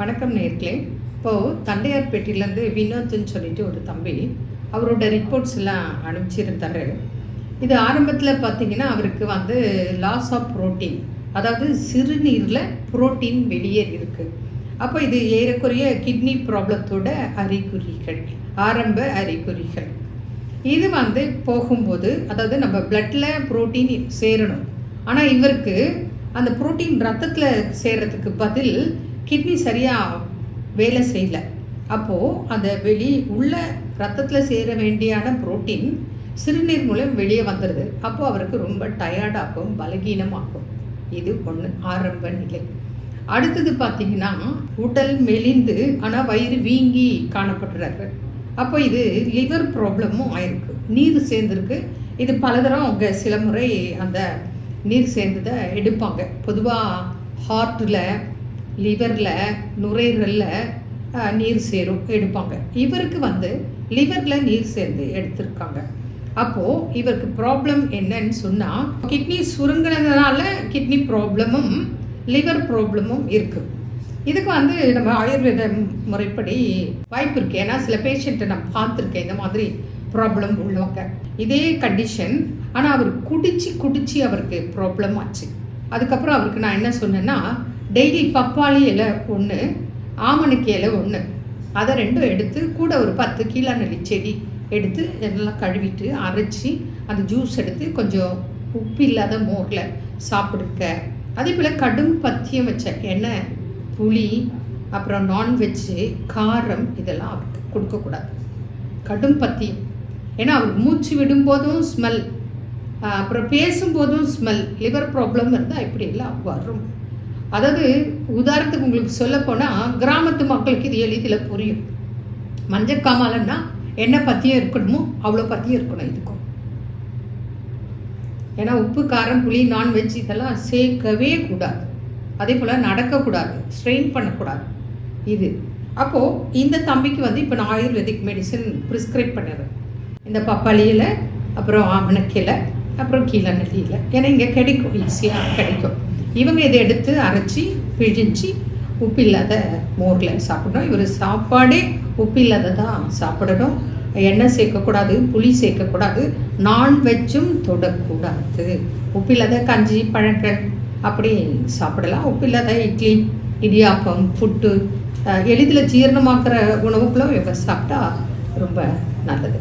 வணக்கம் நேர்களே. இப்போது தண்டையார்பேட்டையிலேருந்து வினோத்னு சொல்லிட்டு ஒரு தம்பி அவரோட ரிப்போர்ட்ஸ் எல்லாம் அனுப்பிச்சிருந்தாரு. இது ஆரம்பத்தில் பார்த்தீங்கன்னா அவருக்கு வந்து லாஸ் ஆஃப் புரோட்டீன் அதாவது சிறுநீரில் புரோட்டீன் வெளியே இருக்குது அப்போ இது ஏறக்குறைய கிட்னி ப்ராப்ளத்தோட அறிகுறிகள் ஆரம்ப அறிகுறிகள். இது வந்து போகும்போது அதாவது நம்ம பிளட்டில் புரோட்டீன் சேரணும். ஆனால் இவருக்கு அந்த புரோட்டீன் ரத்தத்தில் சேர்கிறதுக்கு பதில் கிட்னி சரியாக வேலை செய்யலை. அப்போது அந்த வெளி உள்ள ரத்தத்தில் சேர வேண்டியான புரோட்டீன் சிறுநீர் மூலம் வெளியே வந்துடுது அப்போது அவருக்கு ரொம்ப டயர்டாகும் பலகீனமாகும் இது ஒன்று ஆரம்ப நிலை. அடுத்தது பார்த்தீங்கன்னா உடல் மெலிந்து ஆனால் வயிறு வீங்கி காணப்படுறாரு. அப்போ இது லிவர் ப்ராப்ளமும் ஆயிருக்கு. நீர் சேர்ந்துருக்கு. இது பலதரம் அவங்க சில முறை அந்த நீர் சேர்ந்ததை எடுப்பாங்க. பொதுவாக ஹார்ட்டில் லிவரில் நுரையீரலில் நீர் சேரும் எடுப்பாங்க. இவருக்கு வந்து லிவரில் நீர் சேர்ந்து எடுத்திருக்காங்க. அப்போது இவருக்கு ப்ராப்ளம் என்னன்னு சொன்னால் கிட்னி சுருங்கினதுனால கிட்னி ப்ராப்ளமும் லிவர் ப்ராப்ளமும் இருக்குது இதுக்கு வந்து நம்ம ஆயுர்வேத முறைப்படி வாய்ப்பு இருக்குது ஏன்னா சில பேஷண்ட்டை நான் பார்த்துருக்கேன் இந்த மாதிரி ப்ராப்ளம் உள்ளவங்க. இதே கண்டிஷன் ஆனால் அவர் குடிச்சு குடிச்சு அவருக்கு ப்ராப்ளம் ஆச்சு. அதுக்கப்புறம் அவருக்கு நான் என்ன சொன்னேன்னா டெய்லி பப்பாளி இலை ஒன்று ஆமணுக்கு இலை ஒன்று அதை ரெண்டும் எடுத்து கூட ஒரு பத்து கீழாநெல்லி செடி எடுத்து எல்லாம் கழுவிட்டு அரைச்சி அந்த ஜூஸ் எடுத்து கொஞ்சம் உப்பு இல்லாத மோரில் சாப்பிடுங்க. அதே போல் கடும் பத்தியம் வச்ச எண்ணெய் புளி அப்புறம் நான்வெஜ்ஜு காரம் இதெல்லாம் அவருக்கு கொடுக்கக்கூடாது கடும் பத்தியம். ஏன்னா அவர் மூச்சு விடும்போதும் ஸ்மெல் அப்புறம் பேசும்போதும் ஸ்மெல் லிவர் ப்ராப்ளம் இருந்தால் இப்படி எல்லாம் வரும். அதாவது உதாரணத்துக்கு உங்களுக்கு சொல்ல போனால் கிராமத்து மக்களுக்கு இது எளிதில் புரியும். மஞ்சக்காமலன்னா என்ன பற்றியும் இருக்கணுமோ அவ்வளோ பற்றியும் இருக்கணும் இதுக்கும். ஏன்னா உப்பு காரம் புளி நான்வெஜ் இதெல்லாம் சேர்க்கவே கூடாது. அதே போல் நடக்கக்கூடாது ஸ்ட்ரெயின் பண்ணக்கூடாது. இது. அப்போது இந்த தம்பிக்கு வந்து இப்போ நான் ஆயுர்வேதிக் மெடிசன் ப்ரிஸ்கிரைப் பண்ணுறேன் இந்த பப்பாளியில் அப்புறம் ஆமணக்கில் அப்புறம் கீழே நெல்லியில் ஏன்னா இங்கே கிடைக்கும் ஈஸியாக கிடைக்கும். இவங்க இதை எடுத்து அரைச்சி பிழிஞ்சி உப்பு இல்லாத மோரில் சாப்பிடணும். இவர் சாப்பாடே உப்பு இல்லாததான் சாப்பிடணும். எண்ணெய் சேர்க்கக்கூடாது புளி சேர்க்கக்கூடாது நான்வெஜ்ஜும் தொடக்கூடாது. உப்பு இல்லாத கஞ்சி பழங்கள் அப்படி சாப்பிடலாம். உப்பு இல்லாத இட்லி இடியாப்பம் புட்டு எளிதில் ஜீரணமாக்குற உணவுகளும் இவங்க சாப்பிட்டா ரொம்ப நல்லது.